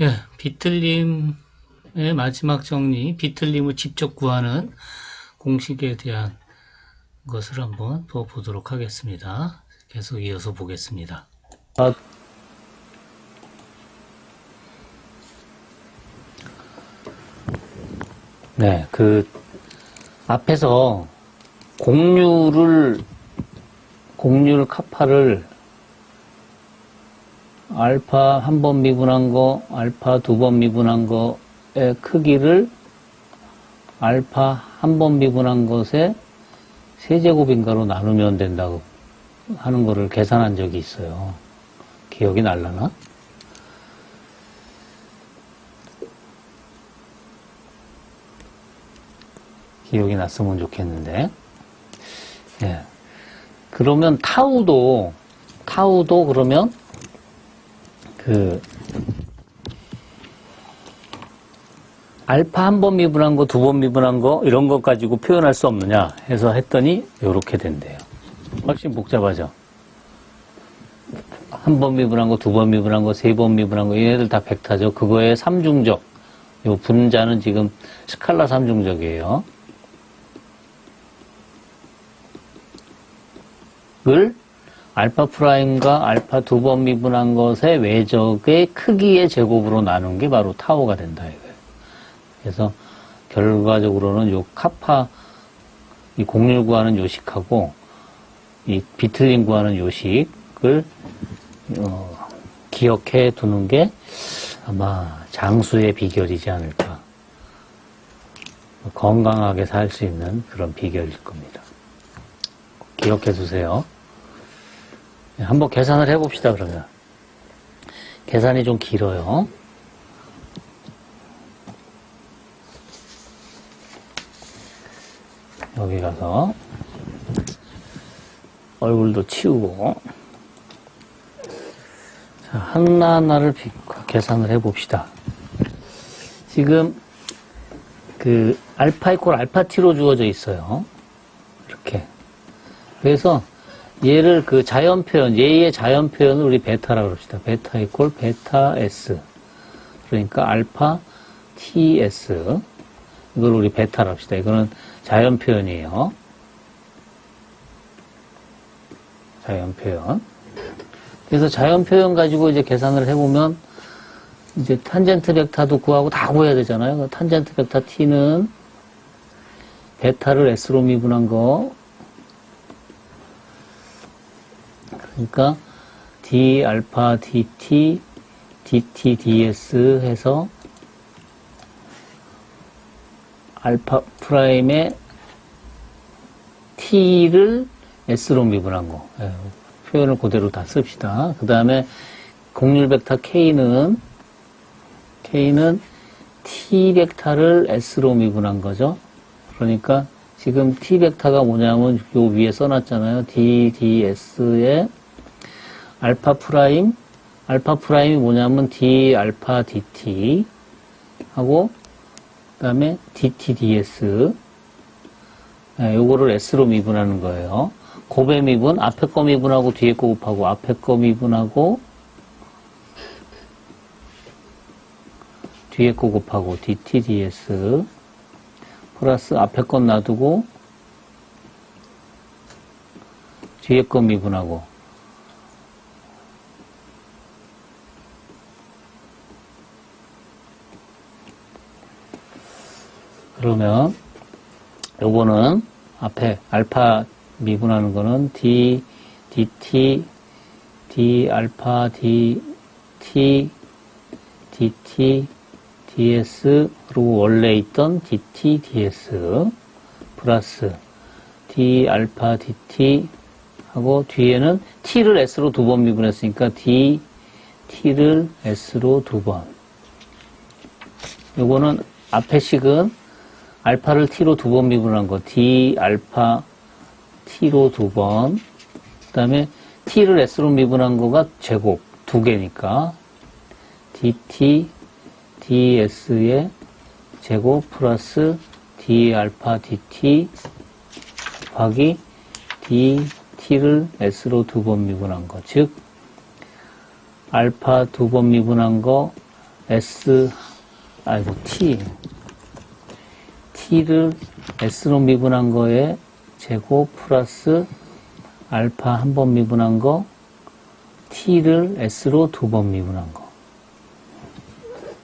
예, 비틀림의 마지막 정리, 비틀림을 직접 구하는 공식에 대한 것을 한번 더 보도록 하겠습니다. 계속 이어서 보겠습니다. 아, 네, 그 앞에서 공률을 공률 카파를 알파 한 번 미분한 거, 알파 두 번 미분한 거의 크기를 알파 한 번 미분한 것의 세제곱인가로 나누면 된다고 하는 거를 계산한 적이 있어요. 기억이 날라나? 기억이 났으면 좋겠는데. 예. 그러면 타우도, 타우도 그러면 그, 알파 한 번 미분한 거, 두 번 미분한 거, 이런 것 가지고 표현할 수 없느냐 해서 했더니, 요렇게 된대요. 훨씬 복잡하죠? 한 번 미분한 거, 두 번 미분한 거, 세 번 미분한 거, 얘네들 다 벡터죠. 그거의 삼중적. 요 분자는 지금 스칼라 삼중적이에요. 을 알파 프라임과 알파 두 번 미분한 것의 외적의 크기의 제곱으로 나눈 게 바로 타오가 된다 이거예요. 그래서 결과적으로는 요 카파 이 공률 구하는 요식하고 이 비틀림 구하는 요식을 어, 기억해 두는 게 아마 장수의 비결이지 않을까. 건강하게 살 수 있는 그런 비결일 겁니다. 기억해 두세요. 네, 한번 계산을 해봅시다, 그러면. 계산이 좀 길어요. 여기 가서 얼굴도 치우고 자, 하나하나를 비- 계산을 해봅시다. 지금 그 알파 이콜 알파 t로 주어져 있어요. 이렇게. 그래서 얘를 그 자연 표현, 얘의 자연 표현을 우리 베타라고 그럽시다. 베타 이콜 베타 s. 그러니까 알파 ts. 이걸 우리 베타라고 합시다. 이거는 자연 표현이에요. 자연 표현. 그래서 자연 표현 가지고 이제 계산을 해보면 이제 탄젠트 벡터도 구하고 다 구해야 되잖아요. 그 탄젠트 벡터 t는 베타를 s로 미분한 거 그러니까 d 알파 dt dt ds 해서 알파 프라임의 t를 s로 미분한 거 예, 표현을 그대로 다 씁시다. 그 다음에 공률 벡터 k는 k는 t 벡터를 s로 미분한 거죠. 그러니까 지금 t 벡터가 뭐냐면 요 위에 써놨잖아요. d ds의 알파 프라임 알파 프라임이 뭐냐면 d 알파 dt 하고 그 다음에 dt ds 네, 요거를 s로 미분하는 거예요. 곱의 미분 앞에 거 미분하고 뒤에 거 곱하고 앞에 거 미분하고 뒤에 거 곱하고 dt ds 플러스 앞에 건 놔두고 뒤에 거 미분하고. 그러면 요거는 앞에 알파 미분하는 거는 d dt d 알파 d t dt ds 그리고 원래 있던 dt ds 플러스 d 알파 dt 하고 뒤에는 t를 s로 두 번 미분했으니까 d t를 s로 두 번. 요거는 앞에 식은 알파를 t로 두 번 미분한 거 d 알파 t로 두 번. 그다음에 t를 s로 미분한 거가 제곱 두 개니까 dt ds의 제곱 플러스 d 알파 dt 곱하기 dt를 s로 두 번 미분한 거. 즉, 알파 두 번 미분한 거 S, 아이고, T. T를 S로 미분한 거에 제곱 플러스 알파 한 번 미분한 거, T를 S로 두 번 미분한 거.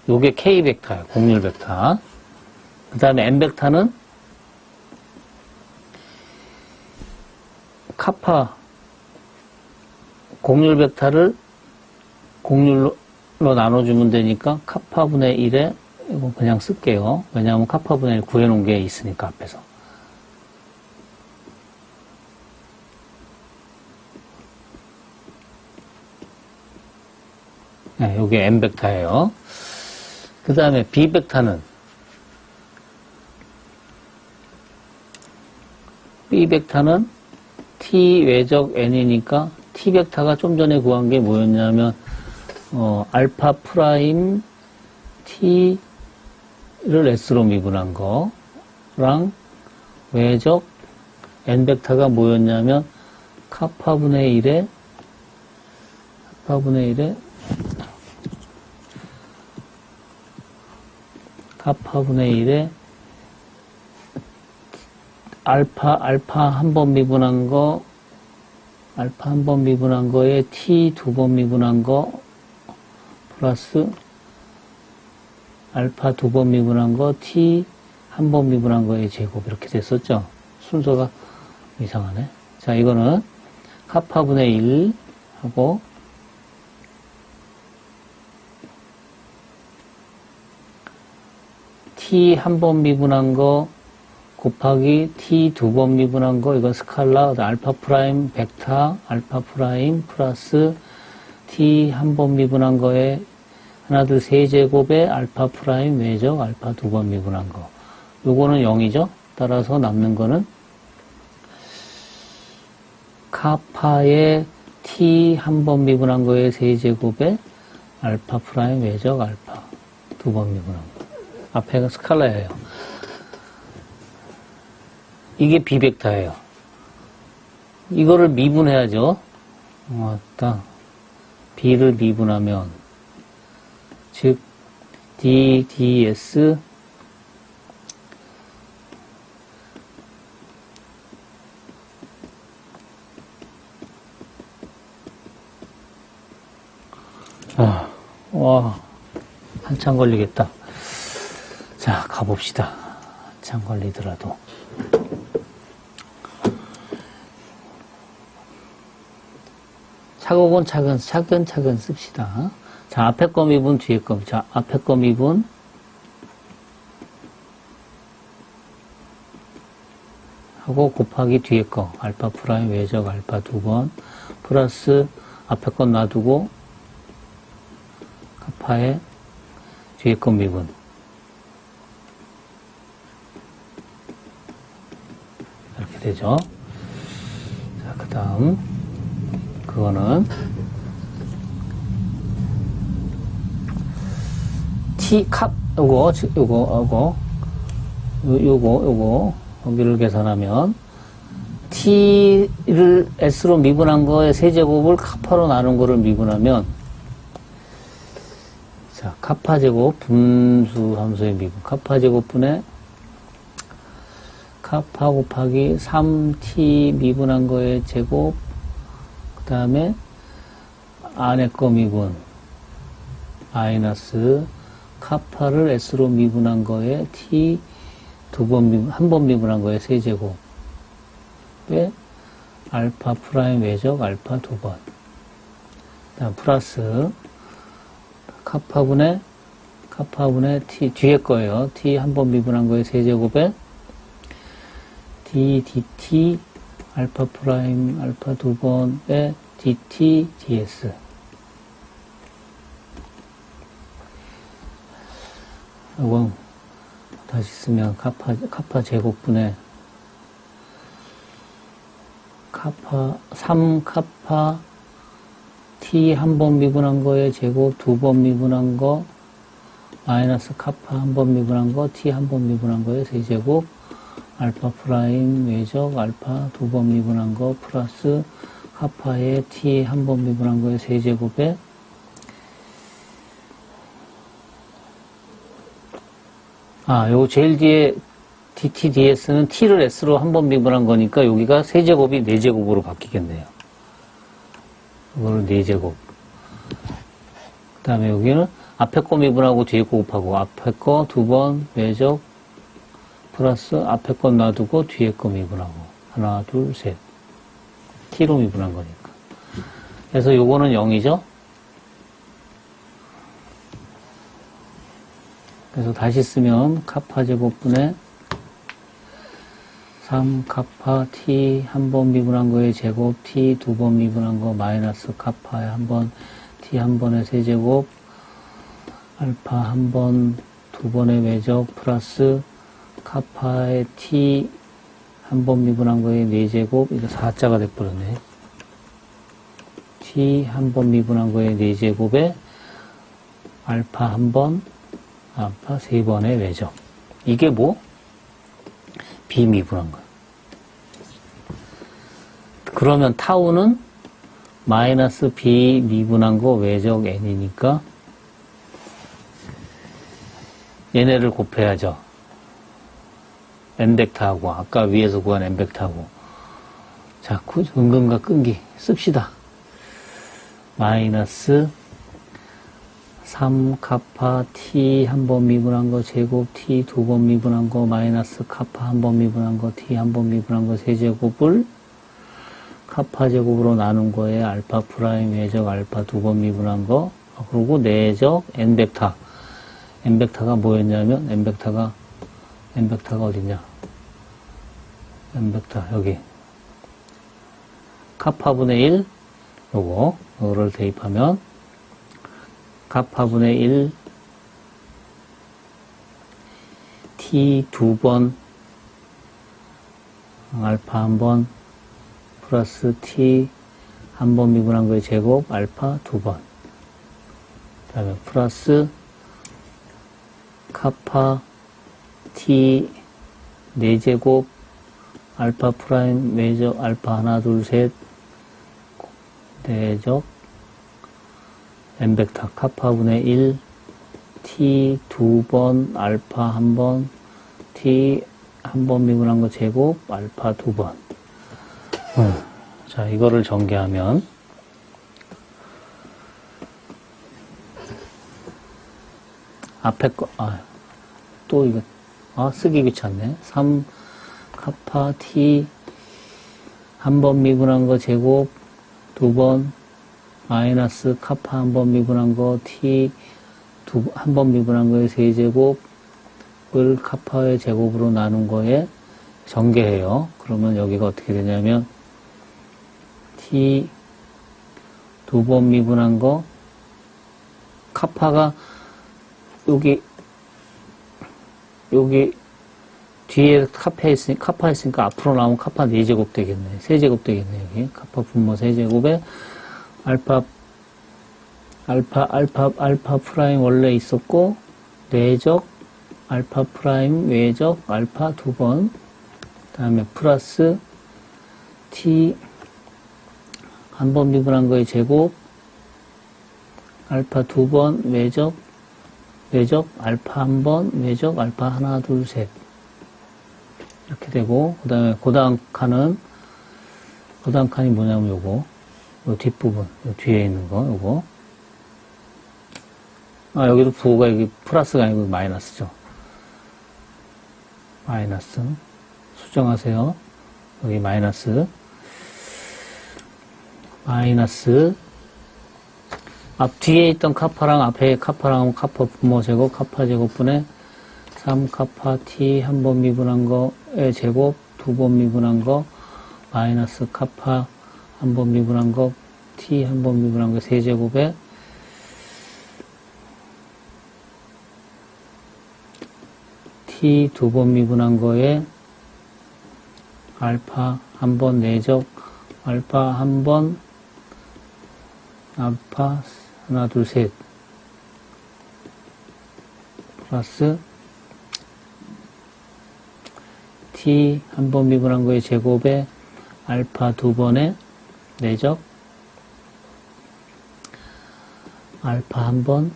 요게 K 벡터예요. 공률 벡터. 그 다음에 M 벡터는 카파 공률 벡터를 공률로 나눠주면 되니까 카파분의 1에 이거 그냥 쓸게요. 왜냐하면 카파분의 1 구해놓은 게 있으니까 앞에서. 네, 요게 M 벡터예요. 그 다음에 B 벡터는 B 벡터는 T 외적 N이니까 T 벡터가 좀 전에 구한 게 뭐였냐면 어, 알파 프라임 T를 S로 미분한 거랑 외적 N 벡터가 뭐였냐면 카파분의 1에 카파분의 1에 카파분의 1에 알파, 알파 한 번 미분한 거, 알파 한 번 미분한 거에 T 두 번 미분한 거, 플러스 알파 두 번 미분한 거, T 한 번 미분한 거의 제곱. 이렇게 됐었죠? 순서가 이상하네. 자, 이거는 카파분의 1 하고, T 한 번 미분한 거, 곱하기 t 두 번 미분한 거 이건 스칼라 알파 프라임 벡터 알파 프라임 플러스 t 한 번 미분한 거에 하나 둘 세 제곱에 알파 프라임 외적 알파 두 번 미분한 거. 요거는 0이죠? 따라서 남는 거는 카파의 t 한 번 미분한 거에 세 제곱에 알파 프라임 외적 알파 두 번 미분한 거 앞에가 스칼라예요 이게 비벡터예요. 이거를 미분해야죠. 어, 딱 b를 미분하면 즉 d, ds 아, 와 한참 걸리겠다. 자 가봅시다. 한참 걸리더라도. 차곡은 차근, 차근차근 씁시다. 자, 앞에 거 미분, 뒤에 거. 자, 앞에 거 미분. 하고 곱하기 뒤에 거. 알파 프라임 외적 알파 두 번. 플러스 앞에 건 놔두고 카파에 뒤에 거 미분. 이렇게 되죠. 자, 그 다음. 그거는 T 캅 요거 즉 요거 요거 요- 요거 요거 여기를 계산하면 T를 S로 미분한 거의 세제곱을 카파로 나눈 거를 미분하면 자 카파 제곱 분수 함수의 미분 카파 제곱분의 카파 곱하기 3T 미분한 거의 제곱 그 다음에 안에 거 미분 마이너스 카파를 S로 미분한 거에 T 두 번 미분, 한 번 미분한 거에 세제곱 에 알파 프라임 외적 알파 두 번. 다음 플러스 카파분의 카파분의 T 뒤에 거예요. T 한 번 미분한 거에 세제곱에 D, DT 알파 프라임 알파 두 번에 dt ds 이건 다시 쓰면 카파 카파 제곱분의 카파 3 카파 t 한 번 미분한 거에 제곱 두 번 미분한 거 마이너스 카파 한 번 미분한 거 t 한 번 미분한 거에 세제곱 알파 프라임 외적 알파 두 번 미분한 거 플러스 카파에 t 한 번 미분한 거에 세제곱에 아, 요 제일 뒤에 DTDS는 T를 S로 한 번 미분한 거니까 여기가 세제곱이 네제곱으로 바뀌겠네요. 이거를 네제곱 그 다음에 여기는 앞에 거 미분하고 뒤에 거 곱하고 앞에 거 두 번 외적 플러스 앞에 거 놔두고 뒤에 거 미분하고 하나, 둘, 셋. T로 미분한 거니까. 그래서 요거는 0이죠? 그래서 다시 쓰면 카파 제곱분의 3 카파 t 한 번 미분한 거의 제곱 t 두 번 미분한 거 마이너스 카파에 한 번 t 한 번의 세제곱 알파 한 번 두 번의 외적 플러스 카파의 t 한 번 미분한 거의 네 제곱 이거 4자가 돼버렸네 t 한 번 미분한 거의 네 제곱에 알파 한번 알파 세 번의 외적 이게 뭐? 비미분한 거. 그러면 타우는 마이너스 b 미분한 거 외적 n이니까 얘네를 곱해야죠. N 벡터하고 아까 위에서 구한 n 벡터하고. 자, 그 은근과 끈기 씁시다. 마이너스 3 카파 t 한 번 미분한 거 제곱 t 두 번 미분한 거 마이너스 카파 한 번 미분한 거 t 한 번 미분한 거 세제곱을 카파 제곱으로 나눈 거에 알파 프라임 외적 알파 두 번 미분한 거 아, 그리고 내적 n 벡터 n 벡터가 뭐였냐면 n 벡터가 n 벡터가 어딨냐? n 벡터 여기 카파분의 1 요거 요거를 대입하면 카파분의 1 t 두 번 알파 한 번 플러스 t 한 번 미분한 거의 제곱 알파 두 번. 그 다음에 플러스 카파 t 네 제곱 알파 프라임 외적 알파 하나 둘셋 내적 n 벡터 카파분의 1 t 두 번 알파 한 번 t 한 번 미분한 거 제곱 알파 두 번. 음, 자 이거를 전개하면 앞에 거, 아, 또 이거, 아, 쓰기 귀찮네. 3 카파 t 한 번 미분한 거 제곱 두 번 마이너스 카파 한 번 미분한 거 t 두 한 번 미분한 거에 세 제곱을 카파의 제곱으로 나눈 거에 전개해요. 그러면 여기가 어떻게 되냐면 t 두 번 미분한 거 카파가 여기 여기 뒤에 카파 있으니 카파 있으니까 앞으로 나오면 카파 4제곱 되겠네. 3제곱 되겠네, 여기. 카파 분모 3제곱에 알파 알파 알파 알파 프라임 원래 있었고 내적 알파 프라임 외적 알파 두 번. 그다음에 플러스 t 한 번 미분한 거의 제곱 알파 두 번 외적 외적 알파 한 번 외적 알파 하나 둘 셋. 이렇게 되고 그 다음에 고다음 칸은 고다음 칸이 뭐냐면 요거 요 뒷부분 요 뒤에 있는 거 요거. 아 여기도 부호가 여기 플러스가 아니고 마이너스죠. 마이너스. 수정하세요. 여기 마이너스. 마이너스. 앞 뒤에 있던 카파랑 앞에 카파랑 카파 분모 제곱 카파 제곱분의 3 카파 t 한 번 미분한 거 의 제곱 두 번 미분한 거 마이너스 카파 한 번 미분한 거 t 한 번 미분한 거 세 제곱에 t 두 번 미분한 거에 알파 한 번 내적 알파 한 번 알파 하나 둘 셋. 플러스 T 한 번 미분한 거에 제곱에 알파 두 번에 내적 알파 한 번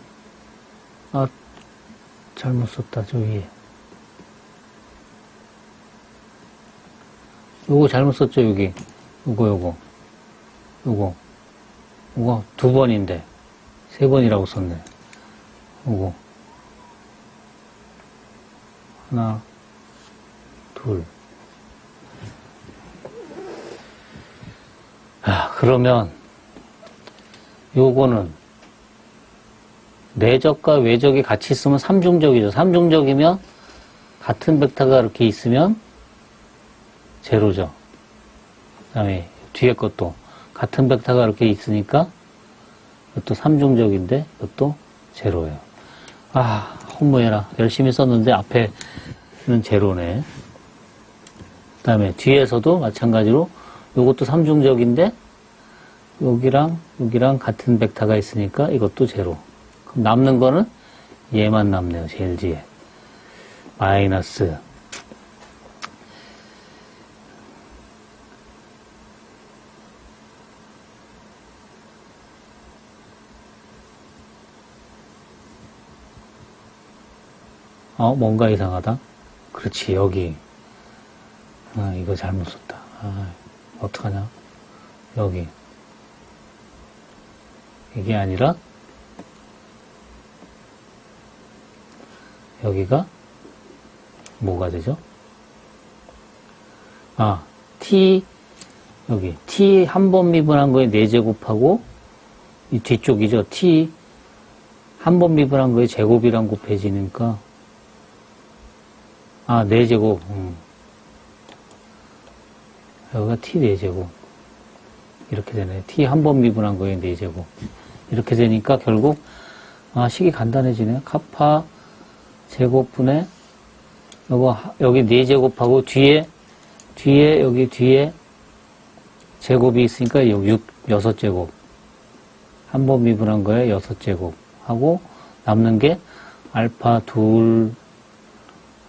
아 잘못 썼다 저 위에. 요거 잘못 썼죠 여기? 요거 요거. 요거. 요거 두 번인데. 세 번이라고 썼네. 요거. 하나. 둘. 아, 그러면, 요거는, 내적과 외적이 같이 있으면 삼중적이죠. 삼중적이면, 같은 벡터가 이렇게 있으면, 제로죠. 그 다음에, 뒤에 것도, 같은 벡터가 이렇게 있으니까, 이것도 삼중적인데, 이것도 제로예요. 아, 홍보해라. 열심히 썼는데, 앞에는 제로네. 그 다음에 뒤에서도 마찬가지로 이것도 삼중적인데 여기랑 여기랑 같은 벡터가 있으니까 이것도 제로. 그럼 남는 거는 얘만 남네요. 제일 뒤에. 마이너스 어, 뭔가 이상하다. 그렇지, 여기. 아, 이거 잘못 썼다. 아, 어떡하냐. 여기. 이게 아니라, 여기가, 뭐가 되죠? 아, t, 여기, t 한 번 미분한 거에 4제곱하고, 이 뒤쪽이죠. t 한 번 미분한 거에 제곱이랑 곱해지니까, 아, 4제곱. 음. 여기가 t 4제곱. 이렇게 되네. t 한 번 미분한 거에 4제곱. 이렇게 되니까 결국, 아, 식이 간단해지네요. 카파 제곱분의, 요거, 하- 여기 4제곱하고 뒤에, 뒤에, 여기 뒤에 제곱이 있으니까 여기 6, 6제곱. 한 번 미분한 거에 6제곱. 하고, 남는 게 알파 둘,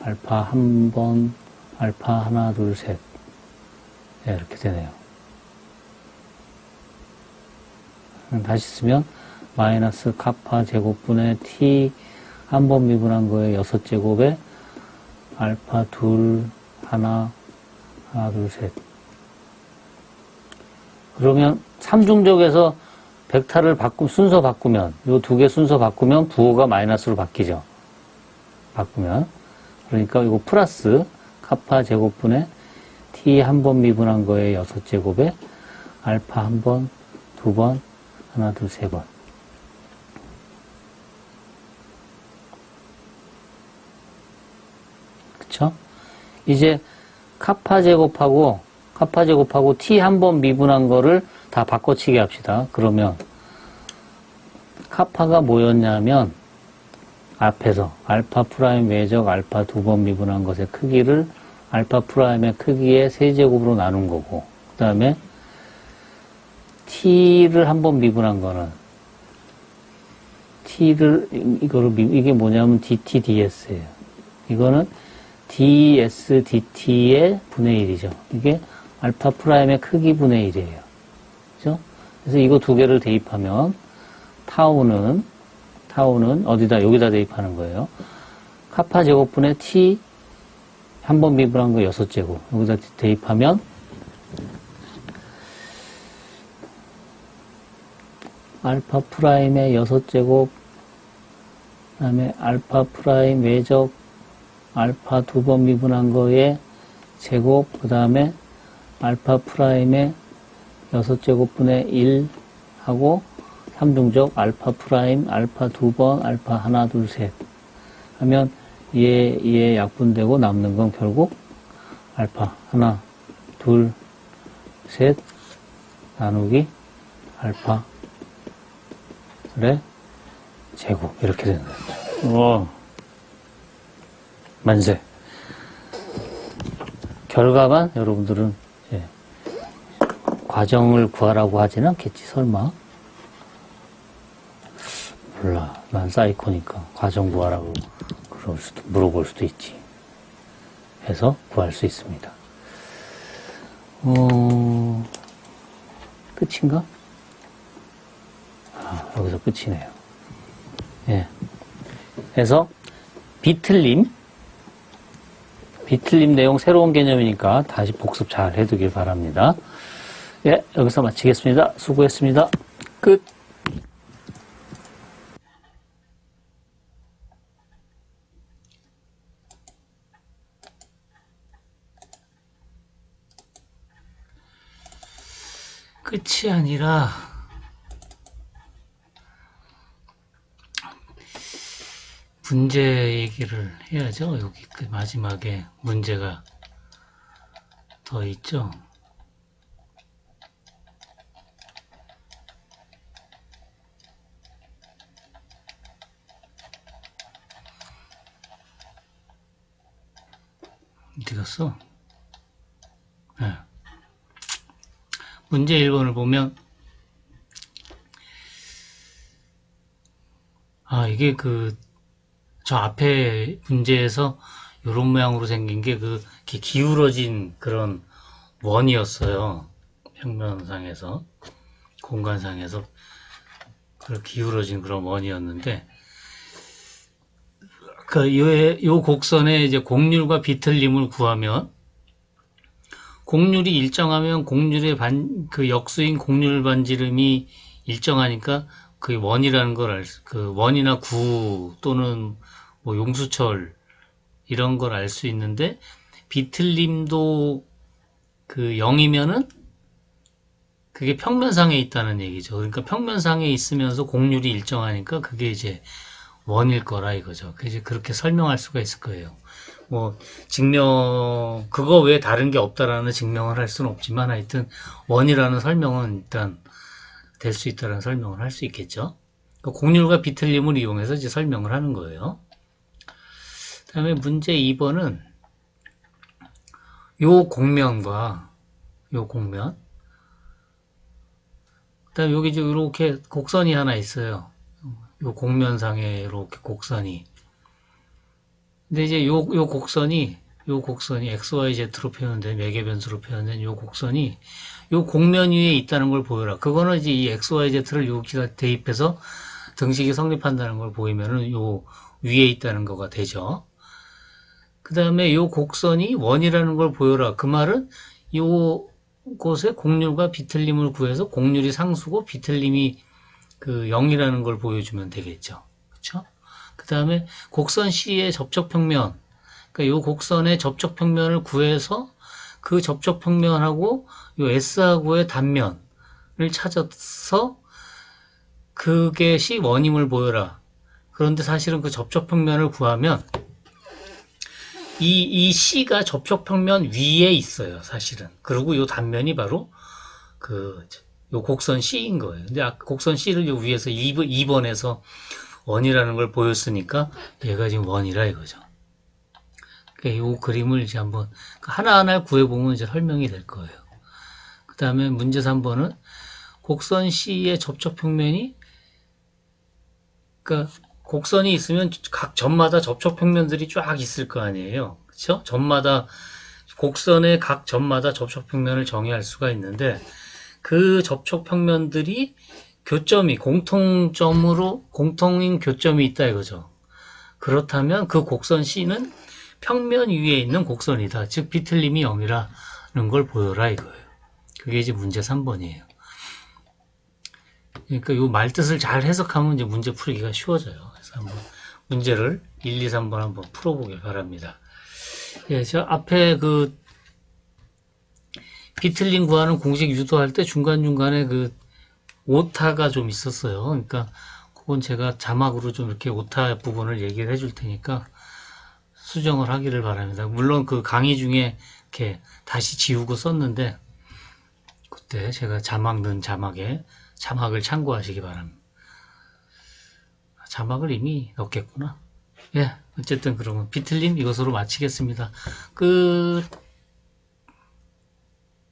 알파 한 번, 알파 하나, 둘, 셋. 네, 이렇게 되네요. 음, 다시 쓰면 마이너스 카파 제곱분의 t 한 번 미분한 거에 여섯 제곱에 알파 둘, 하나, 하나, 둘, 셋. 그러면 삼중적에서 벡터를 바꾸 순서 바꾸면 요두개 순서 바꾸면 부호가 마이너스로 바뀌죠. 바꾸면 그러니까 이거 플러스 카파 제곱분의 t 한 번 미분한 거에 여섯 제곱에 알파 한 번, 두 번, 하나, 둘, 세 번. 그쵸? 이제 카파 제곱하고 카파 제곱하고 t 한 번 미분한 거를 다 바꿔치기 합시다. 그러면 카파가 뭐였냐면 앞에서 알파 프라임 외적 알파 두 번 미분한 것의 크기를 알파 프라임의 크기의 세제곱으로 나눈 거고 그 다음에 t를 한번 미분한 거는 t를 이거를 미- 이게 뭐냐면 dt ds예요. 이거는 ds dt의 분의 1이죠. 이게 알파 프라임의 크기 분의 1이에요. 그죠? 그래서 이거 두 개를 대입하면 타우는 타우는 어디다 여기다 대입하는 거예요. 카파 제곱분의 t 한 번 미분한 거 6제곱. 여기다 대입하면 알파 프라임의 6제곱 그 다음에 알파 프라임 외적 알파 두 번 미분한 거에 제곱 그 다음에 알파 프라임의 6제곱분의 1 하고 삼중적 알파 프라임 알파 두 번 알파 하나 둘 셋. 하면 얘, 얘 약분되고 남는 건 결국 알파 하나 둘 셋 나누기 알파 그래 제곱 이렇게 되는 거예요. 와 만세. 결과만 여러분들은 이제 과정을 구하라고 하지는 않겠지 설마. 몰라. 난 사이코니까 과정 구하라고 그럴 수도 물어볼 수도 있지. 해서 구할 수 있습니다. 어, 끝인가? 아, 여기서 끝이네요. 예. 그래서 비틀림 비틀림 내용 새로운 개념이니까 다시 복습 잘 해두길 바랍니다. 예, 여기서 마치겠습니다. 수고했습니다. 끝. 끝이 아니라 문제 얘기를 해야죠. 여기 그 마지막에 문제가 더 있죠. 어디 갔어? 문제 1번을 보면 아 이게 그 저 앞에 문제에서 이런 모양으로 생긴 게 그 기울어진 그런 원이었어요. 평면상에서 공간상에서 그 기울어진 그런 원이었는데 그 요, 요 곡선의 이제 곡률과 비틀림을 구하면 곡률이 일정하면 곡률의 반, 그 역수인 곡률 반지름이 일정하니까 그 원이라는 걸 알, 수- 그 원이나 구 또는 뭐 용수철 이런 걸 알 수 있는데 비틀림도 그 0이면은 그게 평면상에 있다는 얘기죠. 그러니까 평면상에 있으면서 곡률이 일정하니까 그게 이제 원일 거라 이거죠. 그 이제 그렇게 설명할 수가 있을 거예요. 뭐 증명 그거 외에 다른 게 없다라는 증명을 할 수는 없지만 하여튼 원이라는 설명은 일단 될 수 있다는 설명을 할 수 있겠죠. 그 곡률과 비틀림을 이용해서 이제 설명을 하는 거예요. 그다음에 문제 2번은 요 곡면과 요 곡면 그다음에 여기 이렇게 곡선이 하나 있어요. 요 곡면상에 이렇게 곡선이 근데 이제 요, 요 곡선이, 요 곡선이 XYZ로 표현된, 매개 변수로 표현된 요 곡선이 요 곡면 위에 있다는 걸 보여라. 그거는 이제 이 XYZ를 여기다 대입해서 등식이 성립한다는 걸 보이면은 요 위에 있다는 거가 되죠. 그 다음에 요 곡선이 원이라는 걸 보여라. 그 말은 요 곳에 곡률과 비틀림을 구해서 곡률이 상수고 비틀림이 그 0이라는 걸 보여주면 되겠죠. 그쵸? 그 다음에 곡선 C의 접촉 평면, 그러니까 이 곡선의 접촉 평면을 구해서 그 접촉 평면하고 이 S하고의 단면을 찾아서 그게 C 원임을 보여라. 그런데 사실은 그 접촉 평면을 구하면 이, 이 C가 접촉 평면 위에 있어요, 사실은. 그리고 이 단면이 바로 그, 요 곡선 C인 거예요. 근데 아까 곡선 C를 요 위에서 2번, 2번에서 원이라는 걸 보였으니까 얘가 지금 원이라 이거죠. 그러니까 이 그림을 이제 한번 하나하나 구해보면 이제 설명이 될 거예요. 그 다음에 문제 3번은 곡선 C의 접촉 평면이 그러니까 곡선이 있으면 각 점마다 접촉 평면들이 쫙 있을 거 아니에요. 그렇죠? 점마다 곡선의 각 점마다 접촉 평면을 정의할 수가 있는데 그 접촉 평면들이 교점이 공통점으로 공통인 교점이 있다 이거죠. 그렇다면 그 곡선 C는 평면 위에 있는 곡선이다. 즉 비틀림이 0이라는 걸 보여라 이거예요. 그게 이제 문제 3번이에요. 그러니까 요 말뜻을 잘 해석하면 이제 문제 풀기가 쉬워져요. 그래서 한번 문제를 1, 2, 3번 한번 풀어보길 바랍니다. 예, 저 앞에 그 비틀림 구하는 공식 유도할 때 중간중간에 그 오타가 좀 있었어요. 그러니까 그건 제가 자막으로 좀 이렇게 오타 부분을 얘기를 해줄 테니까 수정을 하기를 바랍니다. 물론 그 강의 중에 이렇게 다시 지우고 썼는데 그때 제가 자막 넣은 자막에 자막을 참고하시기 바랍니다. 자막을 이미 넣겠구나. 예, 어쨌든 그러면 비틀림 이것으로 마치겠습니다. 끝.